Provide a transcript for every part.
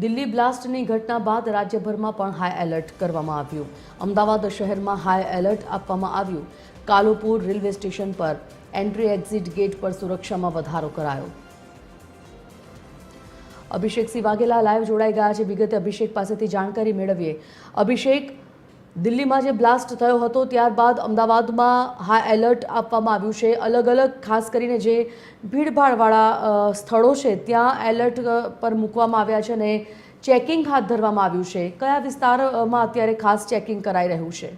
દિલ્હી બ્લાસ્ટની ઘટના બાદ રાજ્યભરમાં પણ હાઈ એલર્ટ કરવામાં આવ્યું. અમદાવાદ શહેરમાં હાઈ એલર્ટ આપવામાં આવ્યું. કાલુપુર રેલવે સ્ટેશન પર એન્ટ્રી એક્ઝિટ ગેટ પર સુરક્ષામાં વધારો કરાયો. અભિષેક સિંહ વાઘેલા લાઈવ જોડાઈ ગયા છે. વિગતે અભિષેક પાસેથી જાણકારી મેળવીએ. અભિષેક દિલ્હીમાં જે બ્લાસ્ટ થયો હતો, ત્યારબાદ અમદાવાદમાં હાઈ એલર્ટ આપવામાં આવ્યું છે. અલગ અલગ ખાસ કરીને જે ભીડભાડવાળા સ્થળો છે, ત્યાં એલર્ટ પર મૂકવામાં આવ્યા છે અને ચેકિંગ હાથ ધરવામાં આવ્યું છે. કયા વિસ્તારમાં અત્યારે ખાસ ચેકિંગ કરાઈ રહ્યું છે?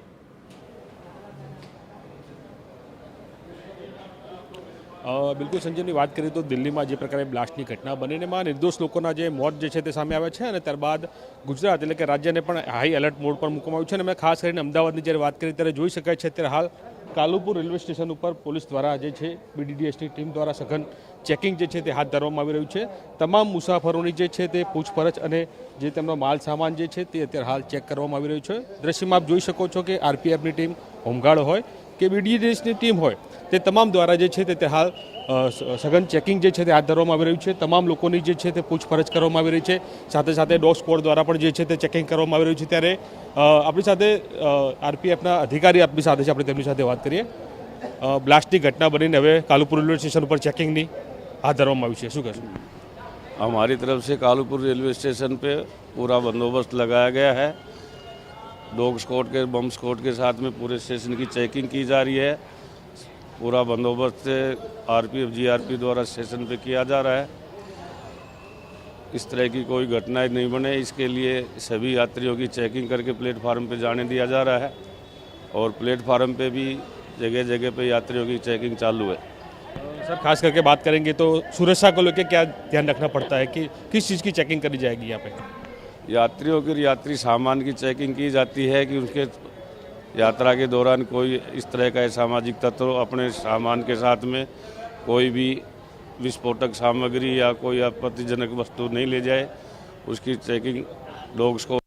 બિલકુલ સંજયની વાત કરીએ તો દિલ્હીમાં જે પ્રકારે બ્લાસ્ટની ઘટના બનીને એમાં નિર્દોષ લોકોના જે મોત જે છે તે સામે આવ્યા છે અને ત્યારબાદ ગુજરાત એટલે કે રાજ્યને પણ હાઈ એલર્ટ મોડ પર મૂકવામાં આવ્યું છે અને અમે ખાસ કરીને અમદાવાદની જ્યારે વાત કરીએ ત્યારે જોઈ શકાય છે અત્યારે હાલ કાલુપુર રેલવે સ્ટેશન ઉપર પોલીસ દ્વારા જે છે બીડીડીએસની ટીમ દ્વારા સઘન ચેકિંગ જે છે તે હાથ ધરવામાં આવી રહ્યું છે. તમામ મુસાફરોની જે છે તે પૂછપરછ અને જે તેમનો માલ સામાન જે છે તે અત્યારે હાલ ચેક કરવામાં આવી રહ્યું છે. દ્રશ્યમાં આપ જોઈ શકો છો કે આરપીએફની ટીમ હોમગાર્ડ હોય કે બીડીડીએસની ટીમ હોય તે તમામ દ્વારા જે છે તે તે હાલ અ, સ- સઘન ચેકિંગ જે છે તે હાથ ધરવામાં આવી રહ્યું છે તમામ લોકોની જે છે તે પૂછપરછ કરવામાં આવી રહી છે સાથે સાથે ડોગ સ્કોડ દ્વારા પણ જે છે તે ચેકિંગ કરવામાં આવી રહ્યું છે ત્યારે અ, આપણી સાથે આરપીએફના અધિકારી આપણી સાથે છે આપણે તેમની સાથે વાત કરીએ અ, બ્લાસ્ટની ઘટના બનીને હવે કાલુપુર રેલવે સ્ટેશન ઉપર ચેકિંગની હાથ ધરવામાં આવી છે શું કહેશું हमारी तरफ से कालूपुर रेलवे स्टेशन पे पूरा बंदोबस्त लगाया गया है डॉग स्कॉट के, बम स्क्वाड के साथ में पूरे स्टेशन की चेकिंग की जा रही है। पूरा बंदोबस्त आरपीएफ, जीआरपी द्वारा स्टेशन पे किया जा रहा है। इस तरह की कोई घटनाएँ नहीं बने। इसके लिए सभी यात्रियों की चेकिंग करके प्लेटफार्म पे जाने दिया जा रहा है और प्लेटफार्म पे भी जगह जगह पे यात्रियों की चेकिंग चालू है। सर, खास करके बात करेंगे तो सुरक्षा को लेकर क्या ध्यान रखना पड़ता है कि किस चीज़ की चेकिंग करी जाएगी यहाँ पे? यात्रियों की यात्री सामान की चेकिंग की जाती है कि उनके यात्रा के दौरान कोई इस तरह का सामाजिक तत्व अपने सामान के साथ में कोई भी विस्फोटक सामग्री या कोई आपत्तिजनक वस्तु नहीं ले जाए उसकी चेकिंग डॉग्स को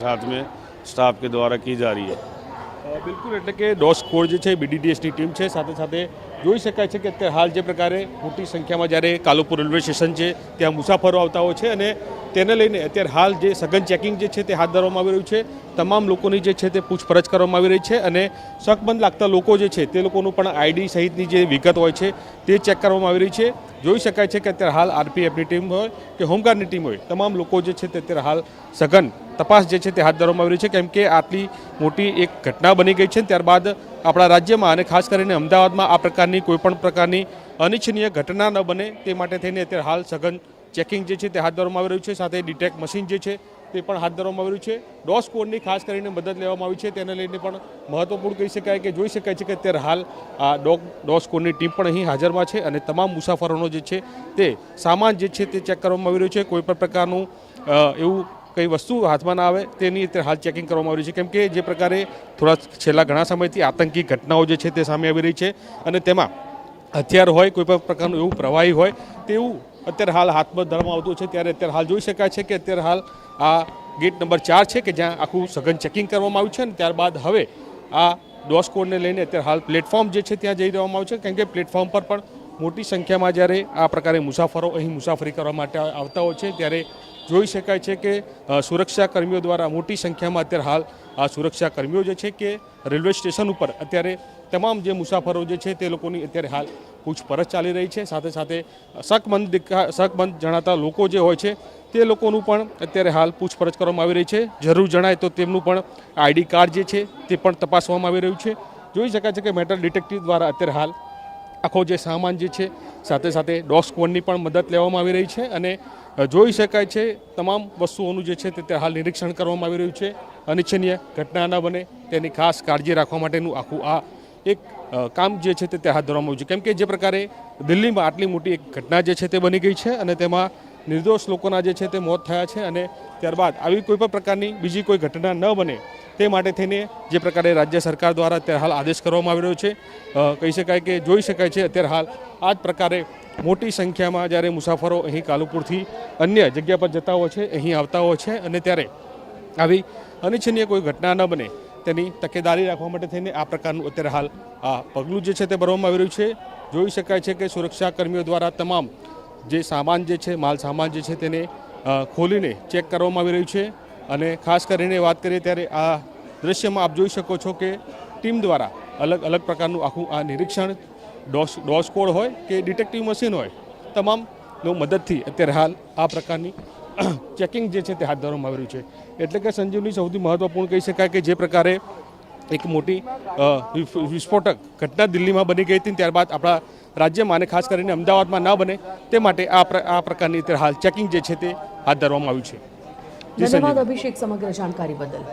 साथ में स्टाफ के द्वारा की जा रही है અ, બિલકુલ એટલે કે ડોસ કોડ જે છે બીડીડીએસની ટીમ છે સાથે સાથે જોઈ શકાય છે કે અત્યારે હાલ જે પ્રકારે મોટી સંખ્યામાં જ્યારે કાલુપુર રેલવે સ્ટેશન છે, ત્યાં મુસાફરો આવતા હોય છે અને તેને લઈને અત્યારે હાલ જે સઘન ચેકિંગ જે છે તે હાથ ધરવામાં આવી રહ્યું છે. તમામ લોકોની જે છે તે પૂછપરછ કરવામાં આવી રહી છે અને શકબંધ લાગતા લોકો જે છે તે લોકોનું પણ આઈડી સહિતની જે વિગત હોય છે તે ચેક કરવામાં આવી રહી છે. જોઈ શકાય છે કે અત્યારે હાલ આરપીએફની ટીમ હોય કે હોમગાર્ડની ટીમ હોય, તમામ લોકો જે છે તે અત્યારે હાલ સઘન તપાસ જે છે તે હાથ ધરવામાં આવી રહી છે, કેમ કે આટલી મોટી એક ઘટના બની ગઈ છે. ત્યારબાદ આપણા રાજ્યમાં અને ખાસ કરીને અમદાવાદમાં આ પ્રકારની કોઈપણ પ્રકારની અનિચ્છનીય ઘટના ન બને તે માટે થઈને અત્યારે હાલ સઘન ચેકિંગ જે છે તે હાથ ધરવામાં આવી રહ્યું છે. સાથે ડિટેક્ટ મશીન જે છે તે પણ હાથ ધરવામાં આવી રહ્યું છે. ડોસ કોડની ખાસ કરીને મદદ લેવામાં આવી છે. તેને લઈને પણ મહત્વપૂર્ણ કહી શકાય કે જોઈ શકાય છે કે અત્યારે હાલ આ ડોસ કોડની ટીમ પણ અહીં હાજરમાં છે અને તમામ મુસાફરોનો જે છે તે સામાન જે છે તે ચેક કરવામાં આવી રહ્યું છે. કોઈ પણ પ્રકારનું એવું કઈ વસ્તુ હાથમાં ના આવે તેની અત્યારે હાલ ચેકિંગ કરવામાં આવી છે. કેમ કે જે પ્રકારે થોડા છેલ્લા ઘણા સમયથી આતંકી ઘટનાઓ જે છે તે સામે આવી રહી છે અને તેમાં હથિયાર હોય, કોઈ પણ પ્રકારનું એવું પ્રવાહી હોય તેવું અત્યારે હાલ હાથમાં ધરવામાં આવતું છે ત્યારે અત્યારે હાલ જોઈ શકાય છે કે અત્યારે હાલ આ ગેટ નંબર ચાર છે કે જ્યાં આખું સઘન ચેકિંગ કરવામાં આવ્યું છે અને ત્યારબાદ હવે આ ડોસ કોડને લઈને અત્યારે હાલ પ્લેટફોર્મ જે છે ત્યાં જઈ રહેવામાં આવ્યું છે. કેમ કે પ્લેટફોર્મ પર પણ મોટી સંખ્યામાં જ્યારે આ પ્રકારે મુસાફરો અહીં મુસાફરી કરવા માટે આવતા હોય છે, ત્યારે જોઈ શકાય છે કે સુરક્ષાકર્મીઓ સુરક્ષા કર્મીઓ દ્વારા મોટી સંખ્યામાં અત્યારે હાલ આ સુરક્ષા કર્મીઓ જે છે કે રેલવે સ્ટેશન ઉપર અત્યારે તમામ જે મુસાફરો જે છે તે લોકોની અત્યારે હાલ પૂછપરછ ચાલી રહી છે. સાથે સાથે શકમંદ શકમંદ જણાતા લોકો જે હોય છે તે લોકોનું પણ અત્યારે હાલ પૂછપરછ કરવામાં આવી રહી છે. જરૂર જણાય તો તેમનું પણ આઈડી કાર્ડ જે છે તે પણ તપાસવામાં આવી રહ્યું છે. જોઈ શકાય છે કે મેટલ ડિટેક્ટિવ દ્વારા અત્યારે હાલ આખો જે સામાન જે છે સાથે સાથે ડોગ પણ મદદ લેવામાં આવી રહી છે અને જોઈ શકાય છે તમામ વસ્તુઓનું જે છે તે હાલ નિરીક્ષણ કરવામાં આવી રહ્યું છે. અનિચ્છનીય ઘટના ન બને તેની ખાસ કાળજી રાખવા માટેનું આખું આ એક કામ જે છે તે હાથ ધરવામાં આવ્યું છે. કેમ કે જે પ્રકારે દિલ્હીમાં આટલી મોટી એક ઘટના જે છે તે બની ગઈ છે અને તેમાં નિર્દોષ લોકોના જે છે તે મોત થયા છે અને ત્યારબાદ આવી કોઈ પણ પ્રકારની બીજી કોઈ ઘટના ન બને તે માટે થઈને જે પ્રકારે રાજ્ય સરકાર દ્વારા અત્યારે હાલ આદેશ કરવામાં આવી રહ્યો છે. કહી શકાય કે જોઈ શકાય છે અત્યારે હાલ આ જ પ્રકારે મોટી સંખ્યામાં જ્યારે મુસાફરો અહીં કાલુપુરથી અન્ય જગ્યા પર જતા હોય છે, અહીં આવતા હોય છે અને ત્યારે આવી અનિચ્છનીય કોઈ ઘટના ન બને. તેની તકેદારી રાખવા માટે થઈને આ પ્રકારનું અત્યારે હાલ આ પગલું જે છે તે ભરવામાં આવી રહ્યું છે. જોઈ શકાય છે કે સુરક્ષા કર્મીઓ દ્વારા તમામ જે સામાન જે છે, માલ સામાન જે છે તેને ખોલીને ચેક કરવામાં આવી રહ્યું છે. અને ખાસ કરીને વાત કરીએ ત્યારે આ દ્રશ્યમાં આપ જોઈ શકો છો કે ટીમ દ્વારા અલગ અલગ પ્રકારનું આખું આ નિરીક્ષણ, ડોસ ડોસ કોડ હોય કે ડિટેક્ટિવ મશીન હોય તમામનો મદદથી અત્યારે હાલ આ પ્રકારની ચેકિંગ જે છે તે હાથ ધરવામાં આવી રહ્યું છે. એટલે કે સંજીવની સૌથી મહત્ત્વપૂર્ણ કહી શકાય કે જે પ્રકારે એક મોટી વિસ્ફોટક ઘટના દિલ્હીમાં બની ગઈ હતી ત્યારબાદ આપણા રાજ્યમાં અને ખાસ કરીને અમદાવાદમાં ના બને તે માટે આ આ પ્રકારની હાલ ચેકિંગ જે છે તે હાથ ધરવામાં આવ્યું છે. ધન્યવાદ અભિષેક સમગ્ર જાણકારી બદલ.